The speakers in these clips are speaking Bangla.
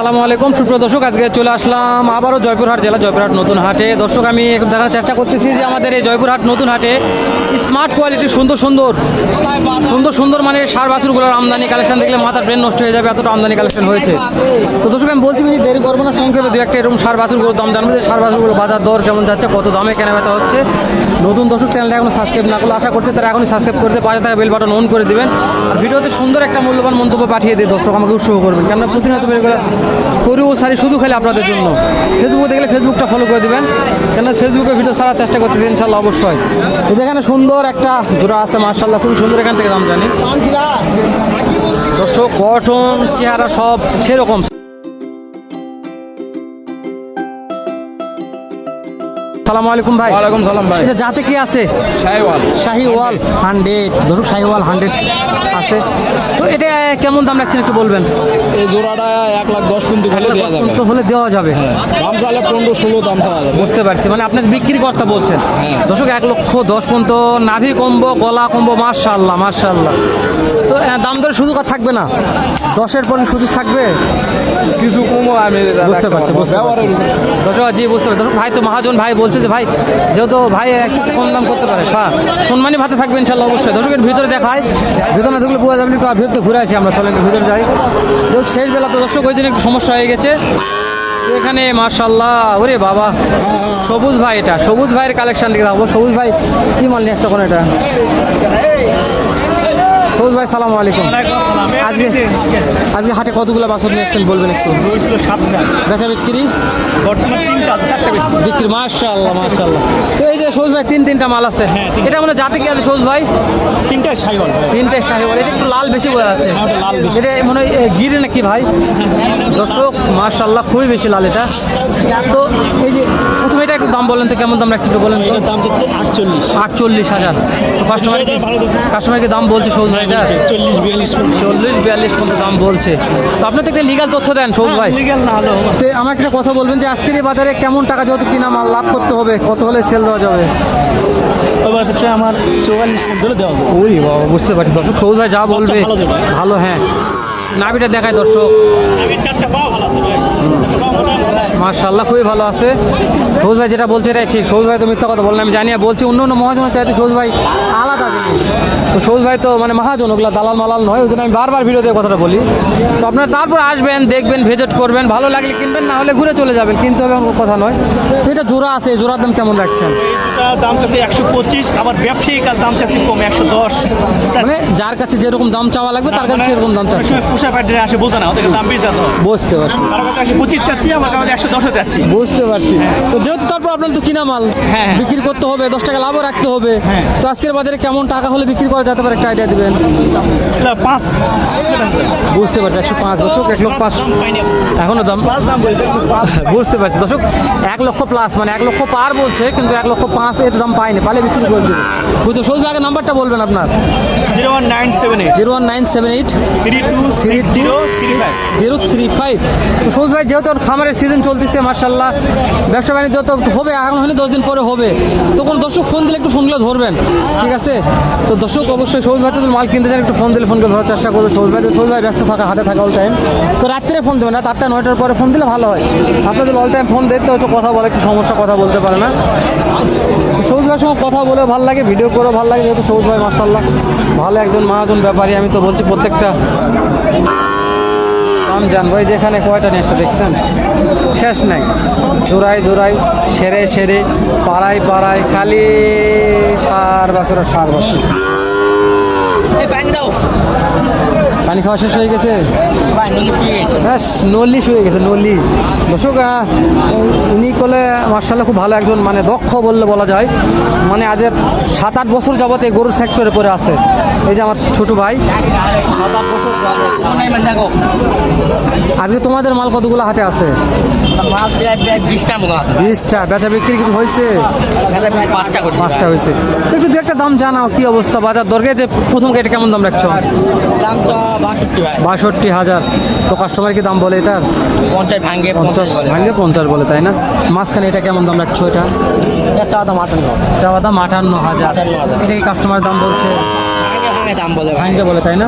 আসসালামু আলাইকুম। সুপ্রিয় দর্শক, আজকে চলে আসলাম আবারও জয়পুরহাট জেলা, জয়পুরহাট নতুন হাটে। দর্শক, আমি দেখার চেষ্টা করতেছি যে আমাদের এই জয়পুরহাট নতুন হাটে স্মার্ট কোয়ালিটি সুন্দর সুন্দর সুন্দর সুন্দর মানে সার বাছুরগুলোর আমদানি কালেকশন দেখলে মাথার ব্রেন নষ্ট হয়ে যাবে, এতটা আমদানি কালেকশন হয়েছে। তো দর্শক, আমি বলছি যে দেরি করব না, সংক্ষেপে দু একটা এরকম সার বাছুরগুলোর দাম জানব যে সার বাছুরগুলো বাজার দর কেমন যাচ্ছে, কত দামে কেনা হচ্ছে। নতুন দর্শক চ্যানেলটা এখনও সাবস্ক্রাইব না করলে আশা করছে তারা এখনই সাবস্ক্রাইব করতে পাশে থাকা বেল বাটন অন করে দেবেন। আর ভিডিওতে সুন্দর একটা মূল্যবান মন্তব্য পাঠিয়ে দিয়ে দর্শক আমাকে উৎসাহ করবেন। কেননা প্রতিনিয়ত করে ও সারি শুধু খেলে আপনাদের জন্য। ফেসবুকে দেখলে ফেসবুকটা ফলো করে দেবেন। কেন ফেসবুকে ভিডিও ছাড়ার চেষ্টা করতেছি ইনশাল্লাহ অবশ্যই। এখানে সুন্দর একটা জোড়া আছে মার্শাল্লাহ খুব সুন্দর এখান থেকে দাম জানি। দর্শক গঠন চেহারা সব সেরকম। সালামু আলাইকুম ভাই। ওয়ালাইকুম সালাম ভাই। এটা যাতে কি আছে? শাহিওয়াল। Sahiwal hundred. ধরুন শাহি হান্ড্রেড আছে। তো এটা কেমন দাম রাখছেন একটু বলবেন? এই জোড়াটা এক লাখ দশ কিন্তু হলে দেওয়া যাবে। তো হলে দেওয়া যাবে। দাম চালে পনেরো ষোলো দাম চাওয়া যাবে। বুঝতে পারছি। মানে আপনার বলছেন। হ্যাঁ। দর্শক এক লক্ষ দশ পর্যন্ত নাভি কমবো গলা কমবো মার্শাল্লাহ মার্শাল্লাহ তো দাম দরে সুযোগ আর থাকবে না? দশের পরে সুযোগ থাকবে? কিছু কমও আমি বুঝতে পারছি বুঝতে পারছি। জি বুঝতে পারছি। ভাই তো মহাজন ভাই বলছে যে ভাই যেহেতু ভাই একটু কম দাম করতে পারে। হ্যাঁ সম্মানী ভাতে থাকবে ইনশাল্লাহ অবশ্যই। দর্শকের ভিতরে দেখায় ভিতরে না থাকলে বোঝা যাবে একটু ভিতরে ঘুরে আসি আমরা। চলেন ভিতরে যাই। যেহেতু শেষ বেলা তো দর্শক ওই জন্য একটু সমস্যা হয়ে গেছে। এখানে মার্শাল্লাহ ওরে বাবা সবুজ ভাই এটা সবুজ ভাইয়ের কালেকশন দেখে রাখব সবুজ ভাই কি মাল নিয়ে আসছে এখন এটা? সবুজ ভাই সালাম আলাইকুম। আজকে আজকে হাটে কতগুলো বাছর নিয়ে আসছেন বলবেন একটু? সাতটা। বিক্রি? বর্তমানে তিনটা আছে চারটা বেশি বিক্রি মার্শাল্লাহ তো এই যে সোজ ভাই তিন তিনটা মাল আছে। হ্যাঁ। এটা মানে জাতি কি আছে সোজ ভাই? তিনটা সাইওয়াল তিনটে শাহি এটা একটু লাল বেশি বোঝা যাচ্ছে। হ্যাঁ, এটা মনে হয় গিরে নাকি ভাই? দর্শক মার্শাল্লাহ খুবই বেশি লাল এটা। তো এই যে প্রথমে এটা একটু দাম বলেন তো কেমন দাম রাখছে একটু বলেন তো? দাম হচ্ছে আটচল্লিশ। আটচল্লিশ হাজার। তো কাস্টমার কাস্টমারকে দাম বলছে সবুজ ভাই এটা চল্লিশ বিয়াল্লিশ চল্লিশ বিয়াল্লিশ পর্যন্ত দাম বলছে। তো আপনি তো একটা লিগাল তথ্য দেন সবুজ ভাই। লিগাল না হলেও তো আমার একটা কথা বলবেন যে আজকের এই বাজারে কেমন টাকা যেহেতু কিনা মাল লাভ করতে হবে কত হলে সেল দেওয়া যাবে? বাজারটা আমার চৌয়াল্লিশ হলে দেওয়া যাবে। ওই বাবা বুঝতে পারছি। দর্শক সৌজ ভাই যা বলবে ভালো হ্যাঁ। নাবিটা দেখায় দর্শক। চারটা পাওয়া ভালো আছে মার্শাল্লাহ খুবই ভালো আছে। সৌজ ভাই যেটা বলছে এটাই ঠিক। সৌজ ভাই তো মিথ্যা কথা বললাম আমি জানি। বলছি অন্য অন্য মহাজনের চাইতে সৌজ ভাই আলাদা জিনিস। তো সৌজ ভাই তো মানে মহাজন ওগুলো দালাল মালাল নয় ওই জন্য আমি বারবার ভিডিওতে কথাটা বলি। তো আপনারা তারপর আসবেন দেখবেন ভিজিট করবেন। ভালো লাগলে কিনবেন না হলে ঘুরে চলে যাবেন। কিনতে হবে কথা নয়। তো এটা জোড়া আছে জোড়ার দাম কেমন রাখছেন? দাম চাচ্ছে একশো পঁচিশ আবার ব্যবসায়িক আর দাম চাচ্ছে কম একশো দশ। মানে যার কাছে যেরকম দাম চাওয়া লাগবে তার কাছে সেরকম দাম চাচ্ছে। পুষা পাঠিয়ে আসে বোঝে না ওদের দাম বেশি বুঝতে পারছি। পঁচিশ চাচ্ছি আমার কাছে একশো দশও চাচ্ছি। বুঝতে পারছি। তো যেহেতু তারপর আপনার তো কিনা মাল হ্যাঁ, হ্যাঁ। বিক্রি করতে হবে দশ টাকা লাভও রাখতে হবে হ্যাঁ। তো আজকের বাজারে কেমন টাকা হলে বিক্রি করা যেতে পারে একটা আইডিয়া দিবেন? পাঁচ। বুঝতে পারছি একশো পাঁচ দশক এক লক্ষ পাঁচ। এখনও দাম পাঁচ দাম বলছে বুঝতে পারছি দর্শক এক লক্ষ প্লাস মানে এক লক্ষ পার বলছে কিন্তু এক লক্ষ পাঁচ এর দাম পাইনি পালে বিক্রি করে দেবে। বুঝতে সৌজ ভাগের নাম্বারটা বলবেন আপনার। Zero one nine seven eight. Zero one nine seven eight. Three two three zero three five. Zero three five. তো সৌজ ভাই যেহেতু ওর খামারের সিজন চলতেছে মার্শাল্লাহ ব্যবসা বাণিজ্য তো হবে, এখন হলে দশ দিন পরে হবে। তখন দর্শক ফোন দিলে একটু ফোনগুলো ধরবেন, ঠিক আছে? তো দর্শক অবশ্যই সৌজ ভাই মাল কিনতে চান, একটু ফোন দিলে ফোনকে ধরার চেষ্টা করবে সৌজ ভাই সৌজ ভাই ব্যস্ত থাকা, হাতে থাকা অল টাইম তো রাত্রে ফোন দেবেন না আটটা, নয়টার পরে ফোন দিলে ভালো হয়। আপনাদের অল টাইম ফোন দেখতে হয়তো কথা বলে, একটু সমস্যা কথা বলতে পারে না। সৌজ ভাইয়ের সঙ্গে কথা বলে ভালো লাগে ভিডিও করে ভালো লাগে, যেহেতু সৌজ ভাই মার্শাল্লাহ ভালো একজন মহাজন ব্যাপারী, আমি তো বলছি প্রত্যেকটা দাম জানব যেখানে কয়টা নিয়ে এসে দেখছেন? শেষ নাই। জোড়ায় জোড়ায়, সেরে সেরে, পাড়ায় পাড়ায়, খালি সার বছর সার বছর। পানি খাওয়া শেষ হয়ে গেছে? ব্যাস নল্লি শুয়ে গেছে নল্লি দর্শক ইনি করলে মার্শাল্লাহ খুব ভালো একজন মানে দক্ষ বললে বলা যায়। মানে আজ সাত আট বছর যাবত এই গরুর সেক্টরে পরে আছে। এই যে আমার ছোট ভাই। আজকে তোমাদের মাল কতগুলো হাটে আছে? বিশটা। বেচা বিক্রি কিছু হয়েছে? পাঁচটা হয়েছে। একটু দু একটা দাম জানাও, কি অবস্থা? বাজার দরকার যে প্রথম কেটে কেমন দাম রাখছো? বাষট্টি হাজার। তো কাস্টমার কি দাম বলে এটার পঞ্চাশ ভাঙ্গে পঞ্চাশ ভাঙ্গে পঞ্চাশ বলে তাই না? মাঝখানে এটা কেমন দাম রাখছো এটা? চা দাম আটান্ন। চাওয়া দাম আটান্ন হাজার। এটা কি কাস্টমার দাম বলছে? ভাঙে দাম বলে ভাই। বলে তাই না?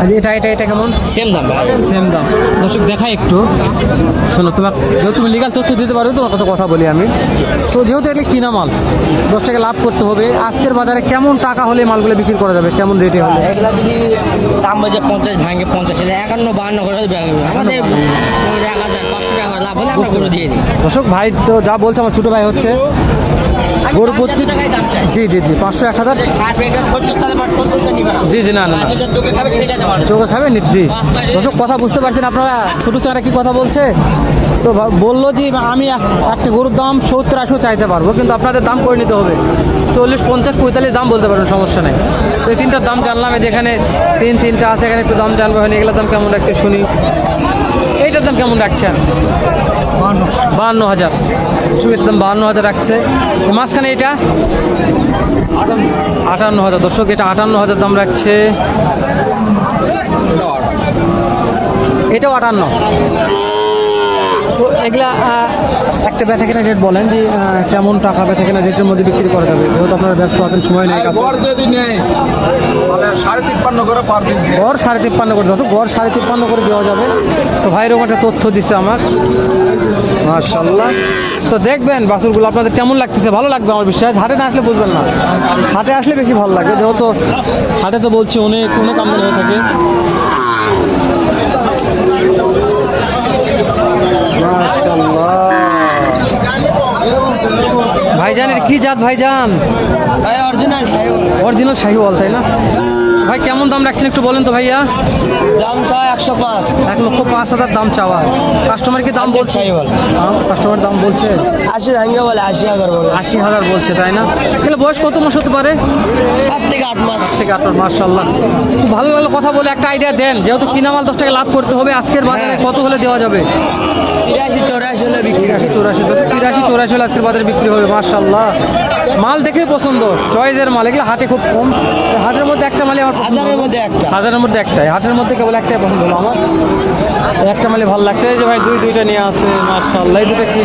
আচ্ছা এটা এটা এটা কেমন? সেম দাম ভাই। সেম দাম। দর্শক দেখাই একটু। শোনো তোমার যেহেতু তুমি লিগাল তথ্য দিতে পারো তোমার কথা কথা বলি আমি। তো যেহেতু এটা কিনা মাল দশ টাকা লাভ করতে হবে। আজকের বাজারে কেমন টাকা হলে মালগুলো বিক্রি করা যাবে? কেমন রেটে হলে? এগুলা যদি দাম বলছে পঞ্চাশ ভাঙে পঞ্চাশ হলে একান্ন বাহান্ন করে আমাদের এক হাজার পাঁচশো টাকা লাভ হলে আমরা করে দিয়ে দিই। দর্শক ভাই তো যা বলছে আমার ছোটো ভাই হচ্ছে। গরু প্রতি টাকায় দাম চাই। জি জি জি পাঁচশো এক হাজার। জি জি না না চোখে খাবে নিবি দর্শক কথা বুঝতে পারছেন আপনারা? ছোটো চারা কি কথা বলছে? তো বলল যে আমি এক- একটা গরুর দাম সত্তর আশিও চাইতে পারব কিন্তু আপনাদের দাম করে নিতে হবে। চল্লিশ পঞ্চাশ পঁয়তাল্লিশ দাম বলতে পারবেন সমস্যা নেই। তো এই তিনটার দাম জানলাম এই যে এখানে তিন তিনটা আছে এখানে একটু দাম জানব হয়নি এগুলোর দাম কেমন রাখছে শুনি। এইটার দাম কেমন রাখছেন? বাহান্ন হাজার। চুয়ের দাম বাহান্ন হাজার রাখছে। মাঝখানে এটা আটান্ন হাজার। দর্শক, এটা আটান্ন হাজার দাম রাখছে। এটাও আটান্ন। তো এগুলা একটা বেচা কেনা রেট বলেন যে কেমন টাকা বেচা কেনা রেটের মধ্যে বিক্রি করা যাবে? যেহেতু আপনারা ব্যস্ত আছেন সময় নেই কাছে। গড় সাড়ে তিপ্পান্ন করে পার পিস গড় সাড়ে তিপ্পান্ন করে দর্শক গড় সাড়ে তিপ্পান্ন করে দেওয়া যাবে। তো ভাইয়ের একটা তথ্য দিছে আমার। মার্শাল্লাহ তো দেখবেন বাসুরগুলো আপনাদের কেমন লাগতেছে? ভালো লাগবে আমার বিশ্বাস। হাটে না আসলে বুঝবেন না। হাটে আসলে বেশি ভালো লাগবে। যেহেতু হাটে তো বলছি অনেক অনেক আমদানি হয়ে থাকে। মাশাআল্লাহ। ভাইজান এটা কি জাত ভাইজান? ভাই অরিজিনাল শাহিওয়াল। তাই না? ভাই কেমন দাম রাখছেন একটু বলেন তো ভাইয়া? দাম চাই একশো পাঁচ। এক লক্ষ পাঁচ হাজার দাম চাওয়া। কাস্টমার কি দাম বলছে? কাস্টমার দাম বলছে? আশি ভাঙে বলে আশি হাজার বলে। আশি হাজার বলছে তাই না? তাহলে বয়স কত মাস হতে পারে? সাত থেকে আট মাস। সাত থেকে আপনার মার্শাল্লাহ খুব ভালো লাগল কথা বলে একটা আইডিয়া দেন। যেহেতু কিনা মাল দশ টাকা লাভ করতে হবে আজকের বাজারে কত হলে দেওয়া যাবে? তিরাশি চৌরাশি হলে বিক্রি তিরাশি চৌরাশি তিরাশি চৌরাশি হলে আজকের বাজারে বিক্রি হবে মার্শাল্লাহ মাল দেখে পছন্দ চয়েসের মাল এগুলো হাটে খুব কম। হাটের মধ্যে একটা মালে আমার হাজারের মধ্যে একটা। হাজারের মধ্যে একটাই। হাটের মধ্যে কেবল একটাই পছন্দ হলো আমার। একটা মালে ভালো লাগছে। যে ভাই দুই দুইটা নিয়ে আসে মার্শাল্লাহ দুটো কি?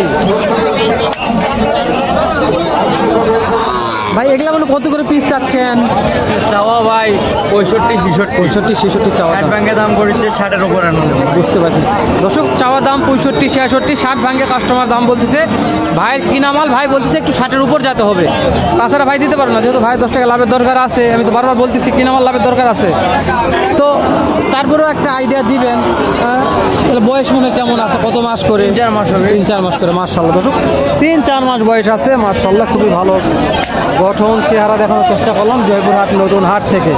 ভাই এগুলা মানে কত করে পিস চাচ্ছেন? চাওয়া ভাই পঁয়ষট্টি ছেষট্টি। পঁয়ষট্টি ছেষট্টি চাওয়া দাম। ব্যাংকে দাম করেছে ষাটের উপরে বুঝতে পারছি। দর্শক চাওয়া দাম পঁয়ষট্টি ছিয়াষট্টি ষাট ভাঙ্গে কাস্টমার দাম বলতেছে। ভাইয়ের কিনা মাল? ভাই বলতেছে একটু ষাটের উপর যেতে হবে। তাছাড়া ভাই দিতে পারবে না যেহেতু ভাই দশ টাকা লাভের দরকার আছে আমি তো বারবার বলতেছি কিনা মাল লাভের দরকার আছে। তো তারপরেও একটা আইডিয়া দিবেন তাহলে বয়স মনে কেমন আছে? কত মাস করে? তিন চার মাস হবে। তিন চার মাস করে মার্শাল্লাহ দর্শক তিন চার মাস বয়স আছে মার্শাল্লাহ খুবই ভালো গঠন চেহারা দেখানোর চেষ্টা করলাম জয়পুরহাট নতুন হাট থেকে।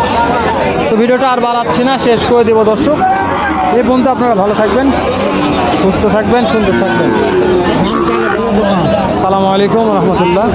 তো ভিডিওটা আর বাড়াচ্ছি না শেষ করে দেবো দর্শক। এই পর্যন্ত আপনারা ভালো থাকবেন সুস্থ থাকবেন সুন্দর থাকবেন। সালামু আলাইকুম রহমতুল্লাহ।